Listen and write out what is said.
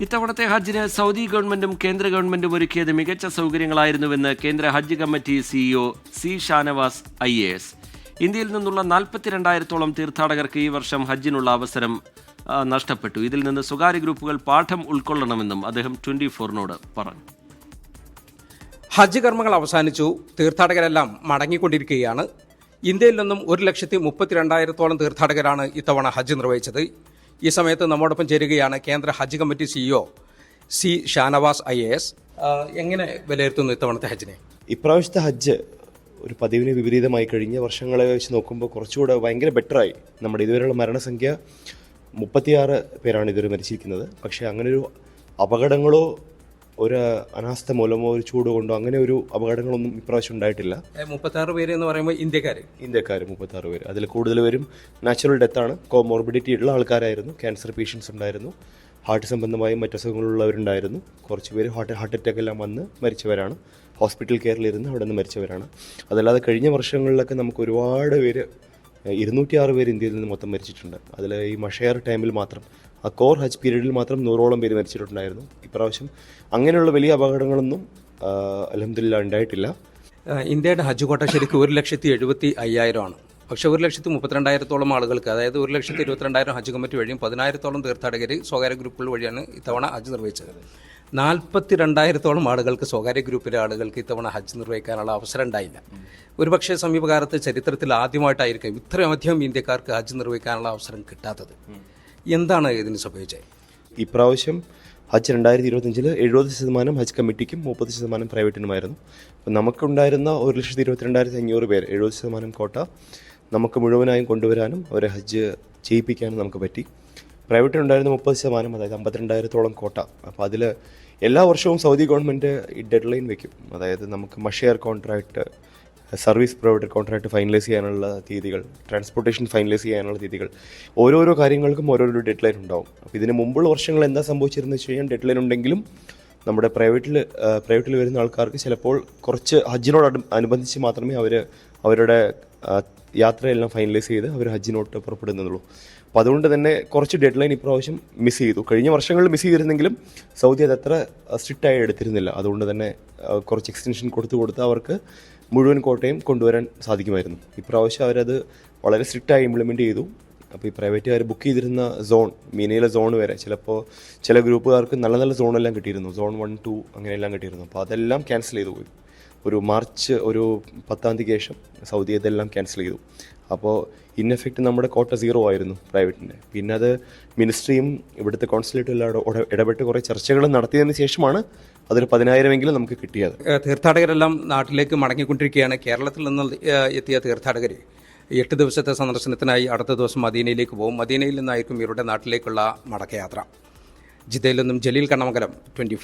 ഇത്തവണത്തെ ഹജ്ജിന് സൗദി ഗവൺമെന്റും കേന്ദ്ര ഗവൺമെന്റും ഒരുക്കിയത് മികച്ച സൗകര്യങ്ങളായിരുന്നുവെന്ന് കേന്ദ്ര ഹജ്ജ് committee CEO C Shanavas I A S. ഇന്ത്യയിൽ നിന്നുള്ള നാൽപ്പത്തിരണ്ടായിരത്തോളം തീർത്ഥാടകർക്ക് ഈ വർഷം ഹജ്ജിനുള്ള അവസരം നഷ്ടപ്പെട്ടു. ഇതിൽ നിന്ന് സ്വകാര്യ ഗ്രൂപ്പുകൾ പാഠം ഉൾക്കൊള്ളണമെന്നും അദ്ദേഹം ട്വന്റി ഫോറിനോട് പറഞ്ഞു. ഹജ്ജ് കർമ്മങ്ങൾ അവസാനിച്ചു. തീർത്ഥാടകരെല്ലാം മടങ്ങിക്കൊണ്ടിരിക്കുകയാണ്. ഇന്ത്യയിൽ നിന്നും ഒരു ലക്ഷത്തി മുപ്പത്തിരണ്ടായിരത്തോളം തീർത്ഥാടകരാണ് ഇത്തവണ ഹജ്ജ് നിർവഹിച്ചത്. ഈ സമയത്ത് നമ്മോടൊപ്പം ചേരുകയാണ് കേന്ദ്ര ഹജ്ജ് committee CEO C Shanavas I A S. എങ്ങനെ വിലയിരുത്തുന്നു ഇത്തവണത്തെ ഹജ്ജിനെ? ഇപ്രാവശ്യത്തെ ഹജ്ജ് ഒരു പതിവിന് വിപരീതമായി കഴിഞ്ഞ വർഷങ്ങളെ വെച്ച് നോക്കുമ്പോൾ കുറച്ചുകൂടെ ഭയങ്കര ബെറ്ററായി നമ്മുടെ ഇതുവരെയുള്ള മരണസംഖ്യ മുപ്പത്തിയാറ് പേരാണ് ഇതുവരെ മരിച്ചിരിക്കുന്നത്. പക്ഷേ അങ്ങനൊരു അപകടങ്ങളോ ഒരു അനാസ്ഥ മൂലമോ ഒരു ചൂട് കൊണ്ടോ അങ്ങനെ ഒരു അപകടങ്ങളൊന്നും ഇപ്രാവശ്യം ഉണ്ടായിട്ടില്ല. മുപ്പത്താറ് പേര് എന്ന് പറയുമ്പോൾ ഇന്ത്യക്കാർ ഇന്ത്യക്കാർ മുപ്പത്താറ് പേര്. അതിൽ കൂടുതൽ പേരും നാച്ചുറൽ ഡെത്താണ് കോമോർബിഡിറ്റി ഉള്ള ആൾക്കാരായിരുന്നു. ക്യാൻസർ പേഷ്യൻസ് ഉണ്ടായിരുന്നു. ഹാർട്ട് സംബന്ധമായും മറ്റു അസുഖങ്ങളുള്ളവരുണ്ടായിരുന്നു. കുറച്ച് പേര് ഹാർട്ട് ഹാർട്ട് അറ്റാക്ക് എല്ലാം വന്ന് മരിച്ചവരാണ്. ഹോസ്പിറ്റൽ കെയറിലിരുന്ന് അവിടെ നിന്ന് മരിച്ചവരാണ്. അതല്ലാതെ കഴിഞ്ഞ വർഷങ്ങളിലൊക്കെ നമുക്ക് ഒരുപാട് പേര് ഇരുന്നൂറ്റി ആറ് പേര് ഇന്ത്യയിൽ നിന്ന് മൊത്തം മരിച്ചിട്ടുണ്ട്. അതിൽ ഈ മഷയർ ടൈമിൽ മാത്രം ആ കോർ ഹജ്ജ് പീരീഡിൽ മാത്രം നൂറോളം പേര് മരിച്ചിട്ടുണ്ടായിരുന്നു. ഇപ്രാവശ്യം അങ്ങനെയുള്ള വലിയ അപകടങ്ങളൊന്നും അലഹമില്ല ഉണ്ടായിട്ടില്ല. ഇന്ത്യയുടെ ഹജ്ജ് കോട്ട ശരിക്കും ഒരു ലക്ഷത്തി എഴുപത്തി അയ്യായിരമാണ് പക്ഷേ ഒരു ലക്ഷത്തി മുപ്പത്തിരണ്ടായിരത്തോളം ആളുകൾക്ക് അതായത് ഒരു ലക്ഷത്തി ഇരുപത്തിരണ്ടായിരം ഹജ്ജ് കമ്മിറ്റി വഴിയും പതിനായിരത്തോളം തീർത്ഥാടകർ സ്വകാര്യ ഗ്രൂപ്പുകൾ വഴിയാണ് ഇത്തവണ ഹജ്ജ് നിർവഹിച്ചത്. നാൽപ്പത്തി രണ്ടായിരത്തോളം ആളുകൾക്ക് സ്വകാര്യ ഗ്രൂപ്പിലെ ആളുകൾക്ക് ഇത്തവണ ഹജ്ജ് നിർവഹിക്കാനുള്ള അവസരം ഉണ്ടായില്ല. ഒരുപക്ഷെ സമീപകാലത്ത് ചരിത്രത്തിൽ ആദ്യമായിട്ടായിരിക്കും ഇത്രയധികം ഇന്ത്യക്കാർക്ക് ഹജ്ജ് നിർവഹിക്കാനുള്ള അവസരം കിട്ടാത്തത്. എന്താണ് ഇതിന് സംഭവിച്ചത്? ഇപ്രാവശ്യം ഹജ്ജ് രണ്ടായിരത്തി ഇരുപത്തഞ്ചിൽ എഴുപത് ശതമാനം ഹജ്ജ് കമ്മിറ്റിക്കും മുപ്പത് ശതമാനം പ്രൈവറ്റിനുമായിരുന്നു. അപ്പം നമുക്കുണ്ടായിരുന്ന ഒരു ലക്ഷത്തി ഇരുപത്തിരണ്ടായിരത്തി അഞ്ഞൂറ് പേർ എഴുപത് ശതമാനം കോട്ട നമുക്ക് മുഴുവനായും കൊണ്ടുവരാനും അവരെ ഹജ്ജ് ചെയ്യിപ്പിക്കാനും നമുക്ക് പറ്റി. പ്രൈവറ്റിനുണ്ടായിരുന്ന മുപ്പത് ശതമാനം അതായത് അമ്പത്തിരണ്ടായിരത്തോളം കോട്ട. അപ്പോൾ അതിൽ എല്ലാ വർഷവും സൗദി ഗവൺമെന്റ് ഈ ഡെഡ് ലൈൻ വെക്കും. അതായത് നമുക്ക് മഷെയർ contract service provider contract finalise ചെയ്യാനുള്ള തീയതികൾ ട്രാൻസ്പോർട്ടേഷൻ ഫൈനലൈസ് ചെയ്യാനുള്ള തീയതികൾ ഓരോരോ കാര്യങ്ങൾക്കും ഓരോരോ ഡെഡ് ലൈൻ ഉണ്ടാവും. അപ്പോൾ ഇതിന് മുമ്പുള്ള വർഷങ്ങൾ എന്താ സംഭവിച്ചിരുന്നത് വെച്ച് കഴിഞ്ഞാൽ ഡെഡ് ലൈൻ ഉണ്ടെങ്കിലും നമ്മുടെ പ്രൈവറ്റിൽ പ്രൈവറ്റിൽ വരുന്ന ആൾക്കാർക്ക് ചിലപ്പോൾ കുറച്ച് ഹജ്ജിനോട് അനുബന്ധിച്ച് മാത്രമേ അവർ അവരുടെ യാത്രയെല്ലാം ഫൈനലൈസ് ചെയ്ത് അവർ ഹജ്ജിനോട്ട് പുറപ്പെടുന്നുള്ളൂ. അപ്പോൾ അതുകൊണ്ട് തന്നെ കുറച്ച് ഡെഡ് ലൈൻ ഇപ്രാവശ്യം മിസ് ചെയ്തു. കഴിഞ്ഞ വർഷങ്ങളിൽ മിസ് ചെയ്തിരുന്നെങ്കിലും സൗദി അത് അത്ര സ്ട്രിക്റ്റായി എടുത്തിരുന്നില്ല. അതുകൊണ്ട് തന്നെ കുറച്ച് എക്സ്റ്റൻഷൻ കൊടുത്തു കൊടുത്ത് അവർക്ക് മുഴുവൻ കോട്ടയും കൊണ്ടുവരാൻ സാധിക്കുമായിരുന്നു. ഇപ്രാവശ്യം അവരത് വളരെ സ്ട്രിക്റ്റായി ഇംപ്ലിമെന്റ് ചെയ്തു. അപ്പോൾ ഈ പ്രൈവറ്റുകാർ ബുക്ക് ചെയ്തിരുന്ന സോൺ മീനയിലെ സോൺ വരെ ചിലപ്പോൾ ചില ഗ്രൂപ്പുകാർക്ക് നല്ല നല്ല സോണെല്ലാം കിട്ടിയിരുന്നു. സോൺ വൺ ടു അങ്ങനെയെല്ലാം കിട്ടിയിരുന്നു. അപ്പോൾ അതെല്ലാം ക്യാൻസൽ ചെയ്തു പോയി. ഒരു മാർച്ച് ഒരു പത്താം തീയതി ശേഷം സൗദി ഇതെല്ലാം ക്യാൻസൽ ചെയ്തു. അപ്പോൾ ഇൻ എഫക്റ്റ് നമ്മുടെ കോട്ട സീറോ ആയിരുന്നു പ്രൈവറ്റിന്റെ. പിന്നെ അത് മിനിസ്ട്രിയും ഇവിടുത്തെ കോൺസുലേറ്റും എല്ലാം ഇടപെട്ട് കുറേ ചർച്ചകൾ നടത്തിയതിന് ശേഷമാണ് അതിൽ പതിനായിരമെങ്കിലും നമുക്ക് കിട്ടിയത്. തീർത്ഥാടകരെല്ലാം നാട്ടിലേക്ക് മടങ്ങിക്കൊണ്ടിരിക്കുകയാണ്. കേരളത്തിൽ നിന്ന് എത്തിയ തീർത്ഥാടകർ എട്ട് ദിവസത്തെ സന്ദർശനത്തിനായി അടുത്ത ദിവസം മദീനയിലേക്ക് പോകും. മദീനയിൽ നിന്നായിരിക്കും ഇവരുടെ നാട്ടിലേക്കുള്ള മടക്കയാത്ര. ജിദ്ദയിൽ നിന്നും ജലീൽ കണ്ണമംഗലം ട്വന്റി